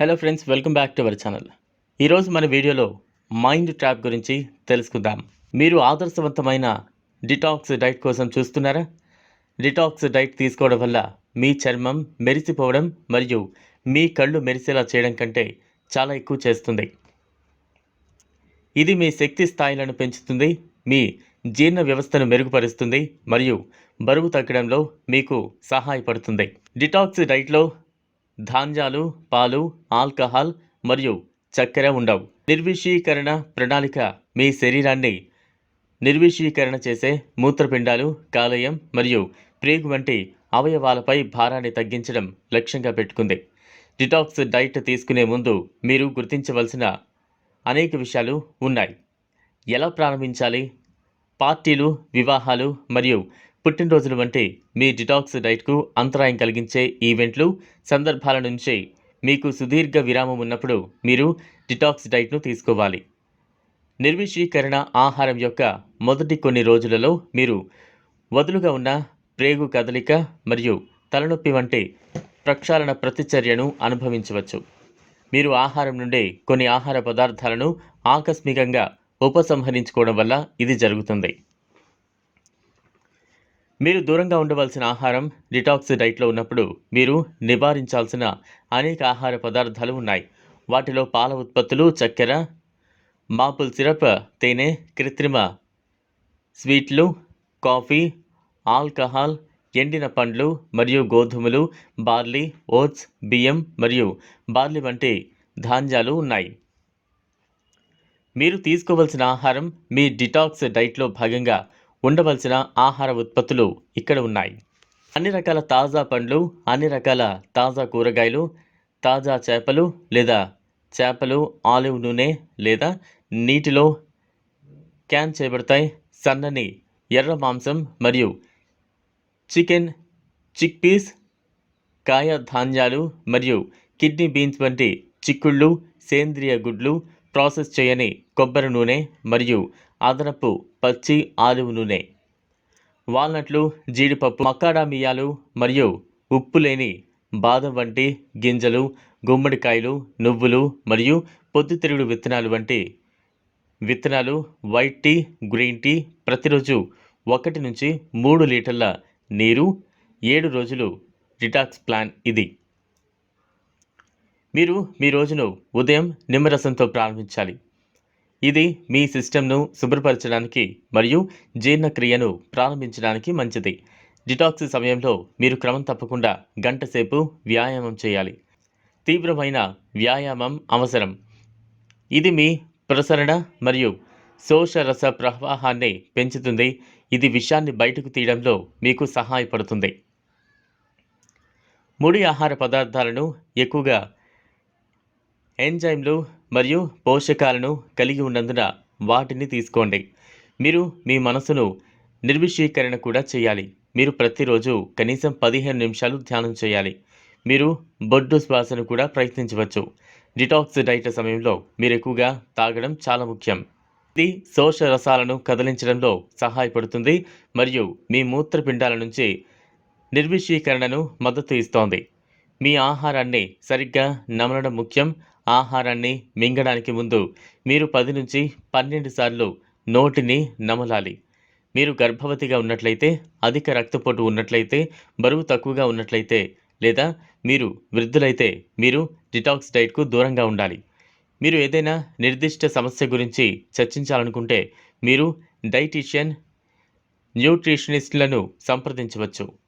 Hello friends welcome back to our channel ఈరోజు మన వీడియోలో మైండ్ ట్రాప్ గురించి తెలుసుకుందాం. మీరు ఆదర్శవంతమైన డిటాక్స్ డైట్ కోసం చూస్తున్నారా? డిటాక్స్ డైట్ తీసుకోవడం వల్ల మీ చర్మం మెరిసిపోవడం మరియు మీ కళ్ళు మెరిసేలా చేయడం కంటే చాలా ఎక్కువ చేస్తుంది. ఇది మీ శక్తి స్థాయిలను పెంచుతుంది మీ జీర్ణ వ్యవస్థను మెరుగుపరుస్తుంది మరియు బరువు తగ్గడంలో మీకు సహాయపడుతుంది. డిటాక్స్ డైట్లో ధాన్యాలు పాలు ఆల్కహాల్ మరియు చక్కెర ఉండవు. నిర్విషీకరణ ప్రణాళిక మీ శరీరాన్ని నిర్విషీకరణ చేసే మూత్రపిండాలు కాలేయం మరియు ప్రేగు వంటి అవయవాలపై భారాన్ని తగ్గించడం లక్ష్యంగా పెట్టుకుంది. డిటాక్స్ డైట్ తీసుకునే ముందు మీరు గుర్తించవలసిన అనేక విషయాలు ఉన్నాయి. ఎలా ప్రారంభించాలి? పార్టీలు వివాహాలు మరియు పుట్టినరోజులు వంటి మీ డిటాక్స్ డైట్కు అంతరాయం కలిగించే ఈవెంట్లు సందర్భాల నుంచి మీకు సుదీర్ఘ విరామం ఉన్నప్పుడు మీరు డిటాక్స్ డైట్ను తీసుకోవాలి. నిర్విషీకరణ ఆహారం యొక్క మొదటి కొన్ని రోజులలో మీరు వదులుగా ఉన్న ప్రేగు కదలిక మరియు తలనొప్పి వంటి ప్రక్షాళన ప్రతిచర్యను అనుభవించవచ్చు. మీరు ఆహారం నుండి కొన్ని ఆహార పదార్థాలను ఆకస్మికంగా ఉపసంహరించుకోవడం వల్ల ఇది జరుగుతుంది. మీరు దూరంగా ఉండవలసిన ఆహారం డిటాక్స్ డైట్లో ఉన్నప్పుడు మీరు నివారించాల్సిన అనేక ఆహార పదార్థాలు ఉన్నాయి. వాటిలో పాల ఉత్పత్తులు చక్కెర మాపుల్ సిరప్ తేనె కృత్రిమ స్వీట్లు కాఫీ ఆల్కహాల్ ఎండిన పండ్లు మరియు గోధుమలు బార్లీ ఓట్స్ బియ్యం మరియు బార్లీ వంటి ధాన్యాలు ఉన్నాయి. మీరు తీసుకోవలసిన ఆహారం మీ డిటాక్స్ డైట్లో భాగంగా ఉండవలసిన ఆహార ఉత్పత్తులు ఇక్కడ ఉన్నాయి. అన్ని రకాల తాజా పండ్లు అన్ని రకాల తాజా కూరగాయలు తాజా చేపలు లేదా చేపలు ఆలివ్ నూనె లేదా నీటిలో క్యాన్ చేయబడతాయి. సన్నని ఎర్ర మాంసం మరియు చికెన్ చిక్ పీస్ కాయ ధాన్యాలు మరియు కిడ్నీ బీన్స్ వంటి చిక్కుళ్ళు సేంద్రియ గుడ్లు ప్రాసెస్ చేయని కొబ్బరి నూనె మరియు అదనపు పచ్చి ఆలివ్ నూనె వాల్నట్లు జీడిపప్పు మకాడామియాలు మరియు ఉప్పు లేని బాదం వంటి గింజలు గుమ్మడికాయలు నువ్వులు మరియు పొద్దుతిరుగుడు విత్తనాలు వంటి విత్తనాలు వైట్ టీ గ్రీన్ టీ ప్రతిరోజు ఒకటి నుంచి మూడు లీటర్ల నీరు ఏడు రోజులు డిటాక్స్ ప్లాన్ ఇది. మీరు మీ రోజును ఉదయం నిమ్మరసంతో ప్రారంభించాలి. ఇది మీ సిస్టమ్ను శుభ్రపరచడానికి మరియు జీర్ణక్రియను ప్రారంభించడానికి మంచిది. డిటాక్స్ సమయంలో మీరు క్రమం తప్పకుండా గంట సేపు వ్యాయామం చేయాలి. తీవ్రమైన వ్యాయామం అవసరం. ఇది మీ ప్రసరణ మరియు శోషరస ప్రవాహాన్ని పెంచుతుంది. ఇది విషయాన్ని బయటకు తీయడంలో మీకు సహాయపడుతుంది. ముడి ఆహార పదార్థాలను ఎక్కువగా ఎంజైమ్లు మరియు పోషకాలను కలిగి ఉన్నందున వాటిని తీసుకోండి. మీరు మీ మనసును నిర్విషీకరణ కూడా చేయాలి. మీరు ప్రతిరోజు కనీసం పదిహేను నిమిషాలు ధ్యానం చేయాలి. మీరు బొడ్డు శ్వాసను కూడా ప్రయత్నించవచ్చు. డిటాక్స్ డైట్ సమయంలో మీరు ఎక్కువగా తాగడం చాలా ముఖ్యం. ఇది శోష రసాలను కదిలించడంలో సహాయపడుతుంది మరియు మీ మూత్రపిండాల నుంచి నిర్విషీకరణను మద్దతు ఇస్తోంది. మీ ఆహారాన్ని సరిగ్గా నమలడం ముఖ్యం. ఆహారాన్ని మింగడానికి ముందు మీరు పది నుంచి పన్నెండు సార్లు నోటిని నమలాలి. మీరు గర్భవతిగా ఉన్నట్లయితే అధిక రక్తపోటు ఉన్నట్లయితే బరువు తక్కువగా ఉన్నట్లయితే లేదా మీరు వృద్ధులైతే మీరు డిటాక్స్ డైట్కు దూరంగా ఉండాలి. మీరు ఏదైనా నిర్దిష్ట సమస్య గురించి చర్చించాలనుకుంటే మీరు డైటీషియన్ న్యూట్రిషనిస్ట్లను సంప్రదించవచ్చు.